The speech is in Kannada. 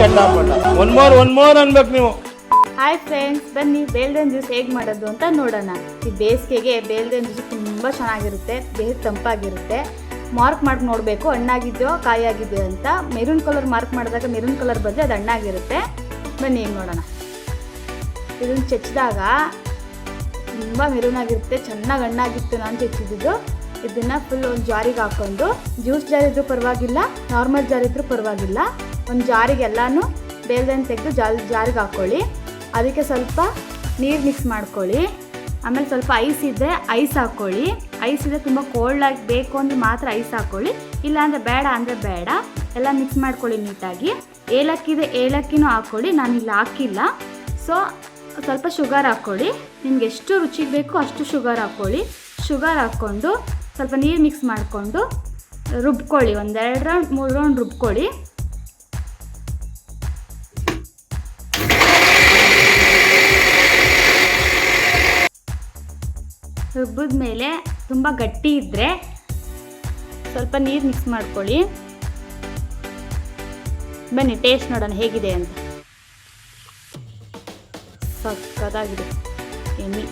ಚಟ್ಟಾಪಟ ಒನ್ ಮೋರ್ ಒನ್ ಮೋರ್ ಅನ್ಬೇಕು ನೀವು. ಹಾಯ್ ಫ್ರೆಂಡ್ಸ್ ಬನ್ನಿ, ಬೇಲ್ದನ್ ಜ್ಯೂಸ್ ಹೇಗೆ ಮಾಡೋದು ಅಂತ ನೋಡೋಣ. ಈ ಬೇಸಿಗೆಗೆ ಬೇಲ್ದನ್ ಜ್ಯೂಸ್ ತುಂಬ ಚೆನ್ನಾಗಿರುತ್ತೆ ದೇಹ ತಂಪಾಗಿರುತ್ತೆ. ಮಾರ್ಕ್ ಮಾಡಿ ನೋಡಬೇಕು, ಹಣ್ಣಾಗಿದೆಯೋ ಕಾಯಾಗಿದೆಯೋ ಅಂತ. ಮೆರೂನ್ ಕಲರ್ ಮಾರ್ಕ್ ಮಾಡಿದಾಗ ಮೆರೂನ್ ಕಲರ್ ಬಂದರೆ ಅದು ಹಣ್ಣಾಗಿರುತ್ತೆ. ಬನ್ನಿ ಈಗ ನೋಡೋಣ. ಇದನ್ನು ಚಚ್ಚಿದಾಗ ತುಂಬ ಮೆರೂನ್ ಆಗಿರುತ್ತೆ, ಚೆನ್ನಾಗಿ ಹಣ್ಣಾಗಿತ್ತು ನಾನು ಚೆಚ್ಚಿದ್ದು. ಇದನ್ನು ಫುಲ್ ಒಂದು ಜಾರಿಗೆ ಹಾಕ್ಕೊಂಡು ಜ್ಯೂಸ್ ಜಾರಿದ್ರೂ ಪರವಾಗಿಲ್ಲ ನಾರ್ಮಲ್ ಜಾರಿದ್ರೂ ಪರವಾಗಿಲ್ಲ. ಒಂದು ಜಾರಿಗೆ ಎಲ್ಲನೂ ಬೇಲ್ದನ್ನು ತೆಗೆದು ಜಾಲ್, ಜಾರಿಗೆ ಹಾಕ್ಕೊಳ್ಳಿ ಅದಕ್ಕೆ ಸ್ವಲ್ಪ ನೀರು ಮಿಕ್ಸ್ ಮಾಡ್ಕೊಳ್ಳಿ. ಆಮೇಲೆ ಸ್ವಲ್ಪ ಐಸ್ ಇದ್ದರೆ ಐಸ್ ಹಾಕ್ಕೊಳ್ಳಿ ಐಸ್ ಇದ್ದರೆ ತುಂಬ ಕೋಲ್ಡಾಗಿ ಬೇಕು ಅಂದರೆ ಮಾತ್ರ ಐಸ್ ಹಾಕ್ಕೊಳ್ಳಿ ಇಲ್ಲ ಅಂದರೆ ಬೇಡ ಅಂದರೆ ಬೇಡ. ಎಲ್ಲ ಮಿಕ್ಸ್ ಮಾಡ್ಕೊಳ್ಳಿ ನೀಟಾಗಿ. ಏಲಕ್ಕಿದೆ ಏಲಕ್ಕಿನೂ ಹಾಕ್ಕೊಳ್ಳಿ ನಾನು ಇಲ್ಲಿ ಹಾಕಿಲ್ಲ. ಸೊ ಸ್ವಲ್ಪ ಶುಗರ್ ಹಾಕ್ಕೊಳ್ಳಿ ನಿಮ್ಗೆ ಎಷ್ಟು ರುಚಿಗೆ ಬೇಕು ಅಷ್ಟು ಶುಗರ್ ಹಾಕ್ಕೊಳ್ಳಿ ಶುಗರ್ ಹಾಕ್ಕೊಂಡು ಸ್ವಲ್ಪ ನೀರು ಮಿಕ್ಸ್ ಮಾಡಿಕೊಂಡು ರುಬ್ಕೊಳ್ಳಿ. ಒಂದೆರಡು ರೌಂಡ್ ಮೂರು ರೌಂಡ್ ರುಬ್ಕೊಳ್ಳಿ. ರುಬ್ಬಿದ ಮೇಲೆ ತುಂಬ ಗಟ್ಟಿ ಇದ್ದರೆ ಸ್ವಲ್ಪ ನೀರು ಮಿಕ್ಸ್ ಮಾಡ್ಕೊಳ್ಳಿ. ಬನ್ನಿ ಟೇಸ್ಟ್ ನೋಡೋಣ ಹೇಗಿದೆ ಅಂತ. ಸಕ್ಕತ್ತಾಗಿದೆ ಎಮ್ಮಿ